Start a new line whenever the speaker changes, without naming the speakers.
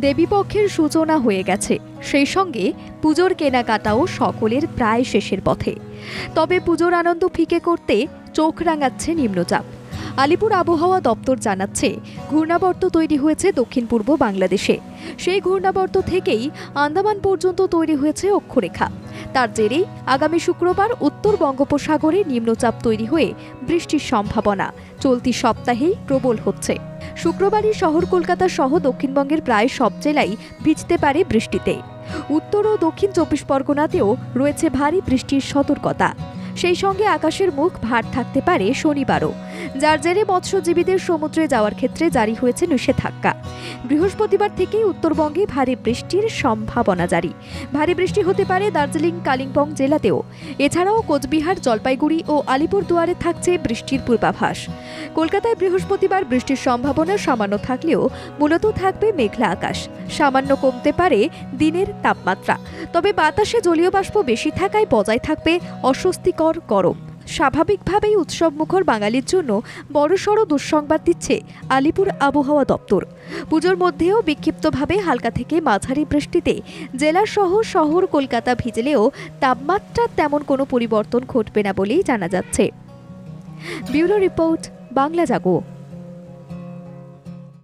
দেবীপক্ষের সূচনা হয়ে গেছে। সেই সঙ্গে পুজোর কেনাকাটাও সকলের প্রায় শেষের পথে। তবে পুজোর আনন্দ ফিকে করতে চোখ রাঙাচ্ছে নিম্নচাপ। আলিপুর আবহাওয়া দপ্তর জানাচ্ছে, ঘূর্ণাবর্ত তৈরি হয়েছে দক্ষিণ পূর্ব বাংলাদেশে। সেই ঘূর্ণাবর্ত থেকেই আন্দামান পর্যন্ত তৈরি হয়েছে অক্ষরেখা। তার জেরেই আগামী শুক্রবার উত্তর বঙ্গোপসাগরে নিম্নচাপ তৈরি হয়ে বৃষ্টির সম্ভাবনা। চলতি সপ্তাহেই প্রবল হচ্ছে। শুক্রবারই শহর কলকাতা সহ দক্ষিণবঙ্গের প্রায় সব জেলাই ভিজতে পারে বৃষ্টিতে। উত্তর ও দক্ষিণ চব্বিশ পরগনাতেও রয়েছে ভারী বৃষ্টির সতর্কতা। সেই সঙ্গে আকাশের মুখ ভার থাকতে পারে শনিবারও। যার জেরে মৎস্যজীবীদের সমুদ্রে যাওয়ার ক্ষেত্রে জারি হয়েছে নিষেধাজ্ঞা। বৃহস্পতিবার থেকেই উত্তরবঙ্গে ভারী বৃষ্টির সম্ভাবনা জারি। ভারী বৃষ্টি হতে পারে দার্জিলিং, কালিম্পং জেলাতেও। এছাড়াও কোচবিহার, জলপাইগুড়ি ও আলিপুরদুয়ারে থাকছে বৃষ্টির পূর্বাভাস। কলকাতায় বৃহস্পতিবার বৃষ্টির সম্ভাবনা সামান্য থাকলেও মূলত থাকবে মেঘলা আকাশ। সামান্য কমতে পারে দিনের তাপমাত্রা। তবে বাতাসে জলীয় বাষ্প বেশি থাকায় বজায় থাকবে অস্বস্তিকর গরম। স্বাভাবিকভাবেই উৎসবমুখর বাঙালির জন্য বড়সড় দুঃসংবাদ দিচ্ছে আলিপুর আবহাওয়া দপ্তর। পুজোর মধ্যেও বিক্ষিপ্তভাবে হালকা থেকে মাঝারি বৃষ্টিতে জেলাসহ শহর কলকাতা ভিজলেও তাপমাত্রার তেমন কোনো পরিবর্তন ঘটবে না বলেই জানা যাচ্ছে। Bureau report, Bangla Jago.